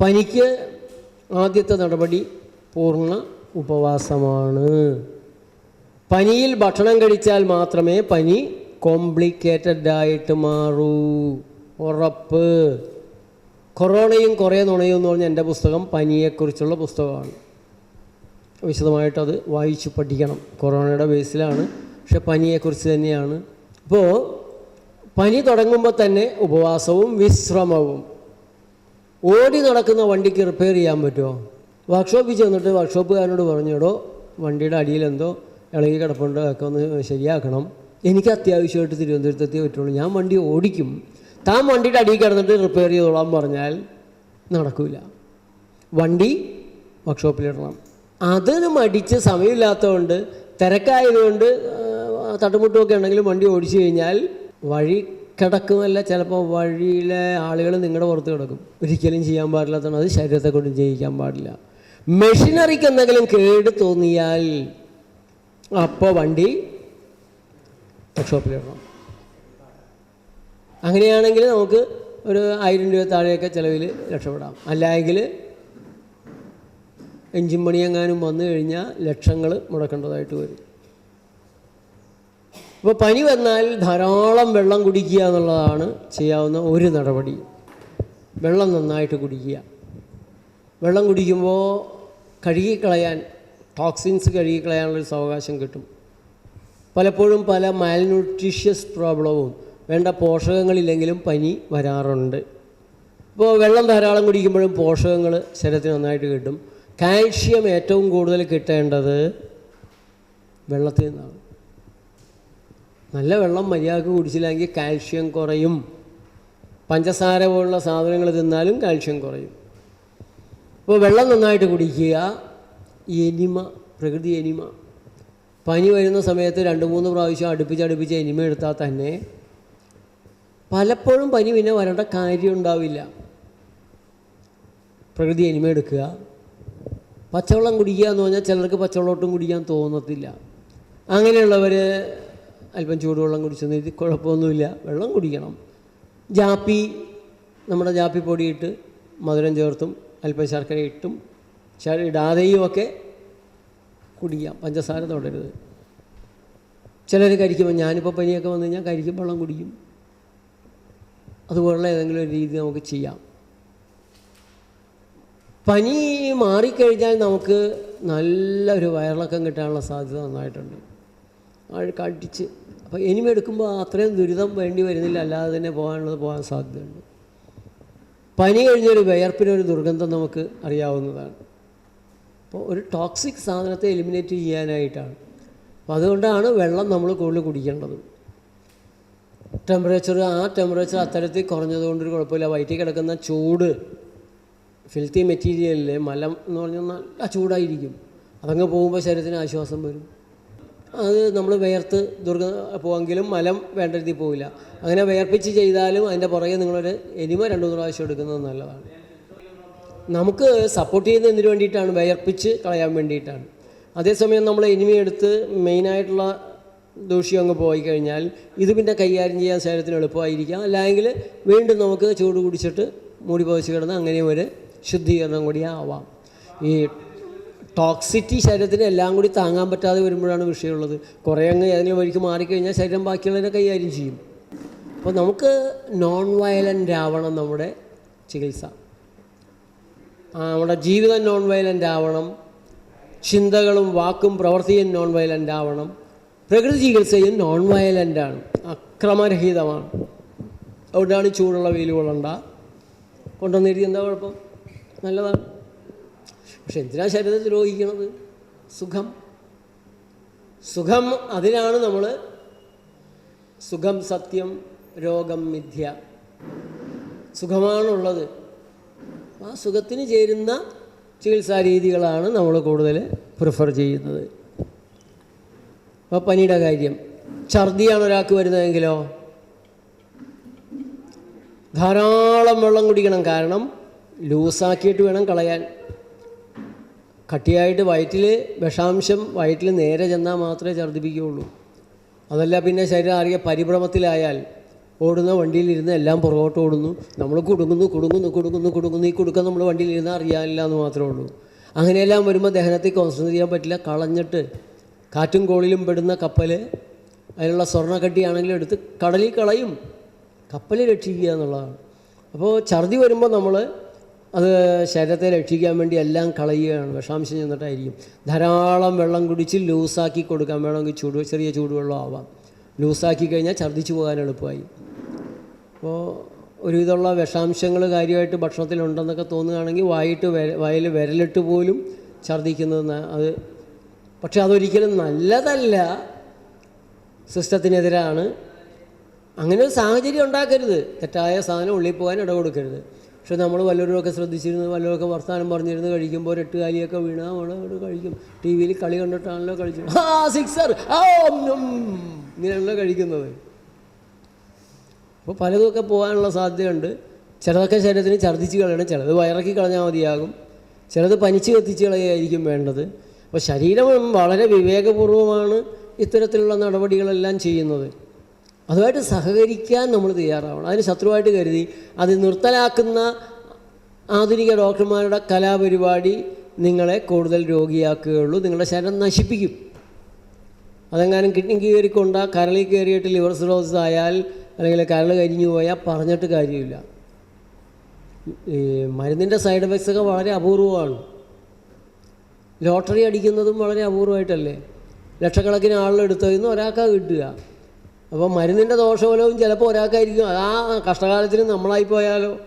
പനിക്ക് ആദ്യത്തെ നടപടി പൂർണ ഉപവാസമാണ്. പനിയിൽ ഭക്ഷണം കഴിച്ചാൽ മാത്രമേ പനി കോംപ്ലിക്കേറ്റഡ് ആയിട്ട് മാറൂ. ഉറപ്പ്. കൊറോണയും കുറേ നുണയും എന്ന് പറഞ്ഞ എന്റെ പുസ്തകം പനിയെക്കുറിച്ചുള്ള പുസ്തകമാണ്. വിശദമായിട്ടത് വായിച്ചു പഠിക്കണം. കൊറോണയുടെ ബേസിലാണ്. പക്ഷെ പനിയെക്കുറിച്ച് തന്നെയാണ്. അപ്പോൾ പനി തുടങ്ങുമ്പോൾ തന്നെ ഉപവാസവും വിശ്രമവും. ഓടി നടക്കുന്ന വണ്ടിക്ക് റിപ്പയർ ചെയ്യാൻ പറ്റുമോ? വർക്ക്ഷോപ്പിൽ ചെന്നിട്ട് വർക്ക്ഷോപ്പുകാരനോട് പറഞ്ഞിടോ വണ്ടിയുടെ അടിയിൽ എന്തോ ഇളകി കിടപ്പുണ്ട് ഒക്കെ ഒന്ന് ശരിയാക്കണം. എനിക്ക് അത്യാവശ്യമായിട്ട് തിരുവനന്തപുരത്തെത്തിയേ പറ്റുള്ളൂ. ഞാൻ വണ്ടി ഓടിക്കും. താൻ വണ്ടിയുടെ അടിയിൽ കിടന്നിട്ട് റിപ്പയർ ചെയ്തോളാൻ പറഞ്ഞാൽ നടക്കില്ല വണ്ടി വർക്ക്ഷോപ്പിലിടണം അതിന് മടിച്ച് സമയമില്ലാത്തതുകൊണ്ട് തിരക്കായതുകൊണ്ട് തട്ടുമുട്ടുമൊക്കെ ഉണ്ടെങ്കിലും വണ്ടി ഓടിച്ചു കഴിഞ്ഞാൽ വഴി കിടക്കുമല്ല ചിലപ്പോൾ വഴിയിലെ ആളുകൾ നിങ്ങളുടെ പുറത്ത് കിടക്കും. ഒരിക്കലും ചെയ്യാൻ പാടില്ലാത്തതാണ്. അത് ശരീരത്തെ കൊണ്ട് ജയിക്കാൻ പാടില്ല. മെഷീനറിക്ക് എന്തെങ്കിലും കേട് തോന്നിയാൽ അപ്പോൾ വണ്ടി വർക്ക്ഷോപ്പിലിടണം അങ്ങനെയാണെങ്കിൽ നമുക്ക് ഒരു ആയിരം രൂപ താഴെയൊക്കെ ചിലവിൽ രക്ഷപ്പെടാം. അല്ലെങ്കിൽ എഞ്ചിൻ പണിയെങ്ങാനും വന്നു കഴിഞ്ഞാൽ ലക്ഷങ്ങൾ മുടക്കേണ്ടതായിട്ട് വരും. ഇപ്പോൾ പനി വന്നാൽ ധാരാളം വെള്ളം കുടിക്കുക എന്നുള്ളതാണ് ചെയ്യാവുന്ന ഒരു നടപടി. വെള്ളം നന്നായിട്ട് കുടിക്കുക. വെള്ളം കുടിക്കുമ്പോൾ കഴുകിക്കളയാൻ ടോക്സിൻസ് കഴുകിക്കളയാനുള്ളൊരു സാവകാശം കിട്ടും. പലപ്പോഴും പല മാൽന്യൂട്രീഷ്യസ് പ്രോബ്ലവും വേണ്ട പോഷകങ്ങളില്ലെങ്കിലും പനി വരാറുണ്ട്. ഇപ്പോൾ വെള്ളം ധാരാളം കുടിക്കുമ്പോഴും പോഷകങ്ങൾ ശരീരത്തിന് നന്നായിട്ട് കിട്ടും. കാൽഷ്യം ഏറ്റവും കൂടുതൽ കിട്ടേണ്ടത് വെള്ളത്തിൽ നിന്നാണ്. നല്ല വെള്ളം മര്യാദയ്ക്ക് കുടിച്ചില്ലെങ്കിൽ കാൽഷ്യം കുറയും. പഞ്ചസാര പോലുള്ള സാധനങ്ങൾ തിന്നാലും കാൽഷ്യം കുറയും. അപ്പോൾ വെള്ളം നന്നായിട്ട് കുടിക്കുക. എനിമ പ്രകൃതി എനിമ. പനി വരുന്ന സമയത്ത് രണ്ട് മൂന്ന് പ്രാവശ്യം അടുപ്പിച്ച് അടുപ്പിച്ച് എനിമ എടുത്താൽ തന്നെ പലപ്പോഴും പനി പിന്നെ വരേണ്ട കാര്യം ഉണ്ടാവില്ല. പ്രകൃതി എനിമ എടുക്കുക. പച്ചവെള്ളം കുടിക്കുക എന്ന് പറഞ്ഞാൽ ചിലർക്ക് പച്ചവെള്ളമൊട്ടും കുടിക്കാൻ തോന്നത്തില്ല. അങ്ങനെയുള്ളവർ അല്പം ചൂടുവെള്ളം കുടിച്ചെന്ന് നീതി കുഴപ്പമൊന്നുമില്ല. വെള്ളം കുടിക്കണം. ജാപ്പി നമ്മുടെ ജാപ്പി പൊടിയിട്ട് മധുരം ചേർത്തും അല്പം ശർക്കര ഇട്ടും ഇടാതെയും ഒക്കെ കുടിക്കാം. പഞ്ചസാര തൊടരുത്. ചിലർ കരിക്കുമ്പോൾ ഞാനിപ്പോൾ പനിയൊക്കെ വന്നു കഴിഞ്ഞാൽ കരിക്കും വെള്ളം കുടിക്കും. അതുപോലുള്ള ഏതെങ്കിലും ഒരു രീതി നമുക്ക് ചെയ്യാം. പനി മാറിക്കഴിഞ്ഞാൽ നമുക്ക് നല്ലൊരു വയറിളക്കം കിട്ടാനുള്ള സാധ്യത നന്നായിട്ടുണ്ട്. ആൾക്ക് അടിച്ച് അപ്പോൾ എനിമ എടുക്കുമ്പോൾ അത്രയും ദുരിതം വേണ്ടി വരുന്നില്ല. അല്ലാതെ തന്നെ പോകാനുള്ളത് പോകാൻ സാധ്യതയുണ്ട്. പനി കഴിഞ്ഞൊരു വിയർപ്പിനൊരു ദുർഗന്ധം നമുക്ക് അറിയാവുന്നതാണ്. അപ്പോൾ ഒരു ടോക്സിക് സാധനത്തെ എലിമിനേറ്റ് ചെയ്യാനായിട്ടാണ്. അപ്പോൾ അതുകൊണ്ടാണ് വെള്ളം നമ്മൾ കൂടുതൽ കുടിക്കേണ്ടത്. ടെമ്പറേച്ചർ ആ ടെമ്പറേച്ചർ അത്തരത്തിൽ കുറഞ്ഞതുകൊണ്ടൊരു കുഴപ്പമില്ല. വയറ്റിൽ കിടക്കുന്ന ചൂട് ഫിൽത്തി മെറ്റീരിയലിൽ മലം എന്ന് പറഞ്ഞാൽ നല്ല ചൂടായിരിക്കും. അതങ്ങ് പോകുമ്പോൾ ശരീരത്തിന് ആശ്വാസം വരും. അത് നമ്മൾ വിയർത്ത് ദുർഗ പോവെങ്കിലും മലം വേണ്ട രീതിയിൽ പോവില്ല. അങ്ങനെ വിയർപ്പിച്ച് ചെയ്താലും അതിന്റെ പുറകെ നിങ്ങളൊരു എനിമ രണ്ടു പ്രാവശ്യം എടുക്കുന്നത് നല്ലതാണ്. നമുക്ക് സപ്പോർട്ട് ചെയ്യുന്നത് എന്തിനു വേണ്ടിയിട്ടാണ്? വിയർപ്പിച്ച് കളയാൻ വേണ്ടിയിട്ടാണ്. അതേസമയം നമ്മൾ എനിമ എടുത്ത് മെയിനായിട്ടുള്ള ദൂഷ്യം അങ്ങ് പോയി കഴിഞ്ഞാൽ ഇത് പിന്നെ കൈകാര്യം ചെയ്യാൻ ശരീരത്തിന് എളുപ്പമായിരിക്കാം. അല്ലെങ്കിൽ വീണ്ടും നമുക്ക് ചൂട് കുടിച്ചിട്ട് മൂടി പോയിച്ച് കിടന്ന് അങ്ങനെയും ഒരു ശുദ്ധീകരണം കൂടി ആവാം. ഈ ടോക്സിറ്റി ശരീരത്തിന് എല്ലാം കൂടി താങ്ങാൻ പറ്റാതെ വരുമ്പോഴാണ് വിഷയമുള്ളത്. കുറേ അങ്ങ് ഏതെങ്കിലും വഴിക്ക് മാറിക്കഴിഞ്ഞാൽ ശരീരം ബാക്കിയുള്ളതിനെ കൈകാര്യം ചെയ്യും. അപ്പോൾ നമുക്ക് നോൺ വയലന്റ് ആവണം നമ്മുടെ ചികിത്സ. നമ്മുടെ ജീവിതം നോൺ വയലന്റ് ആവണം. ചിന്തകളും വാക്കും പ്രവൃത്തിയും നോൺ വയലന്റ് ആവണം. പ്രകൃതി ചികിത്സയും നോൺ വയലന്റ് ആണ്. അക്രമരഹിതമാണ്. അതുകൊണ്ടാണ് ചൂടുള്ള വെയിൽ കൊള്ളണ്ട കൊണ്ടുവന്നിരിക്കുന്നത് എന്താ കുഴപ്പം? നല്ലതാണ്. പക്ഷെ എന്തിനാ ശരീരത്തിൽ ദ്രോഹിക്കുന്നത്? സുഖം. സുഖം അതിനാണ് നമ്മൾ സുഖം സത്യം രോഗം മിഥ്യ സുഖമാണുള്ളത്. ആ സുഖത്തിന് ചേരുന്ന ചികിത്സാ രീതികളാണ് നമ്മൾ കൂടുതൽ പ്രിഫർ ചെയ്യുന്നത്. അപ്പോൾ പനിയുടെ കാര്യം. ഛർദിയാണ് ഒരാൾക്ക് വരുന്നതെങ്കിലോ? ധാരാളം വെള്ളം കുടിക്കണം. കാരണം ലൂസാക്കിയിട്ട് വേണം കളയാൻ. കട്ടിയായിട്ട് വയറ്റിൽ വിഷാംശം വയറ്റിൽ നേരെ ചെന്നാൽ മാത്രമേ ഛർദ്ദിപ്പിക്കുകയുള്ളൂ. അതല്ല പിന്നെ ശരീരം അറിയ പരിഭ്രമത്തിലായാൽ ഓടുന്ന വണ്ടിയിലിരുന്ന് എല്ലാം പുറകോട്ട് ഓടുന്നു. നമ്മൾ കുടുങ്ങുന്നു കുടുങ്ങുന്നു കുടുങ്ങുന്നു കുടുങ്ങുന്നു. ഈ കുടുക്കം നമ്മൾ വണ്ടിയിലിരുന്ന് അറിയാനില്ല എന്ന് മാത്രമേ ഉള്ളൂ. അങ്ങനെയെല്ലാം വരുമ്പോൾ ദഹനത്തിൽ കോൺസെൻട്രേറ്റ് ചെയ്യാൻ പറ്റില്ല. കളഞ്ഞിട്ട് കാറ്റും കോളിലും പെടുന്ന കപ്പൽ അതിലുള്ള സ്വർണക്കട്ടിയാണെങ്കിലും എടുത്ത് കടലിൽ കളയും. കപ്പൽ രക്ഷിക്കുക എന്നുള്ളതാണ്. അപ്പോൾ ഛർദി വരുമ്പോൾ നമ്മൾ അത് ശരീരത്തെ രക്ഷിക്കാൻ വേണ്ടി എല്ലാം കളയുകയാണ്. വിഷാംശം ചെന്നിട്ടായിരിക്കും. ധാരാളം വെള്ളം കുടിച്ച് ലൂസാക്കി കൊടുക്കാൻ വേണമെങ്കിൽ ചൂട് ചെറിയ ചൂടുവെള്ളം ആവാം. ലൂസാക്കി കഴിഞ്ഞാൽ ഛർദ്ദിച്ചു പോകാൻ എളുപ്പമായി. അപ്പോൾ ഒരുവിധമുള്ള വിഷാംശങ്ങൾ കാര്യമായിട്ട് ഭക്ഷണത്തിലുണ്ടെന്നൊക്കെ തോന്നുകയാണെങ്കിൽ വായിട്ട് വയൽ വിരലിട്ട് പോലും ഛർദ്ദിക്കുന്നത് അത് പക്ഷെ അതൊരിക്കലും നല്ലതല്ല. സിസ്റ്റത്തിനെതിരാണ്. അങ്ങനെ ഒരു സാഹചര്യം ഉണ്ടാക്കരുത്. തെറ്റായ സാധനം ഉള്ളിൽ പോകാൻ ഇട കൊടുക്കരുത് പക്ഷെ നമ്മൾ വല്ലവരുമൊക്കെ ശ്രദ്ധിച്ചിരുന്നു വല്ലവരൊക്കെ വർത്തമാനം പറഞ്ഞിരുന്ന് കഴിക്കുമ്പോൾ എട്ട് കാലിയൊക്കെ വീണാൽ നമ്മൾ അവിടെ കഴിക്കും. ടി വിയിൽ കളി കണ്ടിട്ടാണല്ലോ കഴിച്ചത് ആ സിക്സർ. ഇങ്ങനെയാണല്ലോ കഴിക്കുന്നത്. അപ്പോൾ പലതുമൊക്കെ പോകാനുള്ള സാധ്യതയുണ്ട്. ചിലതൊക്കെ ശരീരത്തിന് ഛർദ്ദിച്ച് കളയണം ചിലത് വയറക്കി കളഞ്ഞാൽ മതിയാകും. ചിലത് പനിച്ച് കത്തിച്ച് കളയായിരിക്കും വേണ്ടത്. അപ്പോൾ ശരീരം വളരെ വിവേകപൂർവമാണ് ഇത്തരത്തിലുള്ള നടപടികളെല്ലാം ചെയ്യുന്നത്. അതുമായിട്ട് സഹകരിക്കാൻ നമ്മൾ തയ്യാറാവണം. അതിന് ശത്രുവായിട്ട് കരുതി അത് നിർത്തലാക്കുന്ന ആധുനിക ഡോക്ടർമാരുടെ കലാപരിപാടി നിങ്ങളെ കൂടുതൽ രോഗിയാക്കുകയുള്ളൂ. നിങ്ങളുടെ ശരീരം നശിപ്പിക്കും. അതെങ്ങാനും കിഡ്നി കയറിക്കൊണ്ട കരളിൽ കയറിയിട്ട് ലിവർ സിറോസിസ് ആയാൽ അല്ലെങ്കിൽ കരൾ കരിഞ്ഞു പോയാൽ പറഞ്ഞിട്ട് കാര്യമില്ല. ഈ മരുന്നിന്റെ സൈഡ് എഫക്ട്സ് ഒക്കെ വളരെ അപൂർവമാണ്. ലോട്ടറി അടിക്കുന്നതും വളരെ അപൂർവമായിട്ടല്ലേ? ലക്ഷക്കണക്കിന് ആളുകളെടുത്തു നിന്ന് ഒരാൾക്കാണ് കിട്ടുക. അപ്പോൾ മരുന്നിന്റെ ദോഷഫലവും ചിലപ്പോൾ ഒരാൾക്കായിരിക്കും. ആ കഷ്ടകാലത്തിന് നമ്മളായിപ്പോയാലോ?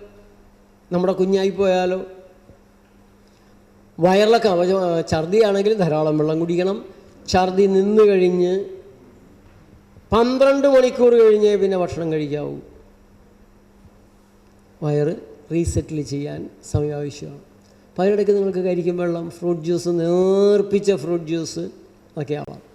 നമ്മുടെ കുഞ്ഞായിപ്പോയാലോ? വയറിലൊക്കെ ഛർദിയാണെങ്കിൽ ധാരാളം വെള്ളം കുടിക്കണം. ഛർദി നിന്ന് കഴിഞ്ഞ് പന്ത്രണ്ട് മണിക്കൂർ കഴിഞ്ഞേ പിന്നെ ഭക്ഷണം കഴിക്കാവൂ. വയറ് റീസെറ്റിൽ ചെയ്യാൻ സമയം ആവശ്യമാണ്. അപ്പോൾ അതിനിടയ്ക്ക് നിങ്ങൾക്ക് കരിക്കും വെള്ളം ഫ്രൂട്ട് ജ്യൂസ് നേർപ്പിച്ച ഫ്രൂട്ട് ജ്യൂസ് ഒക്കെ ആവാം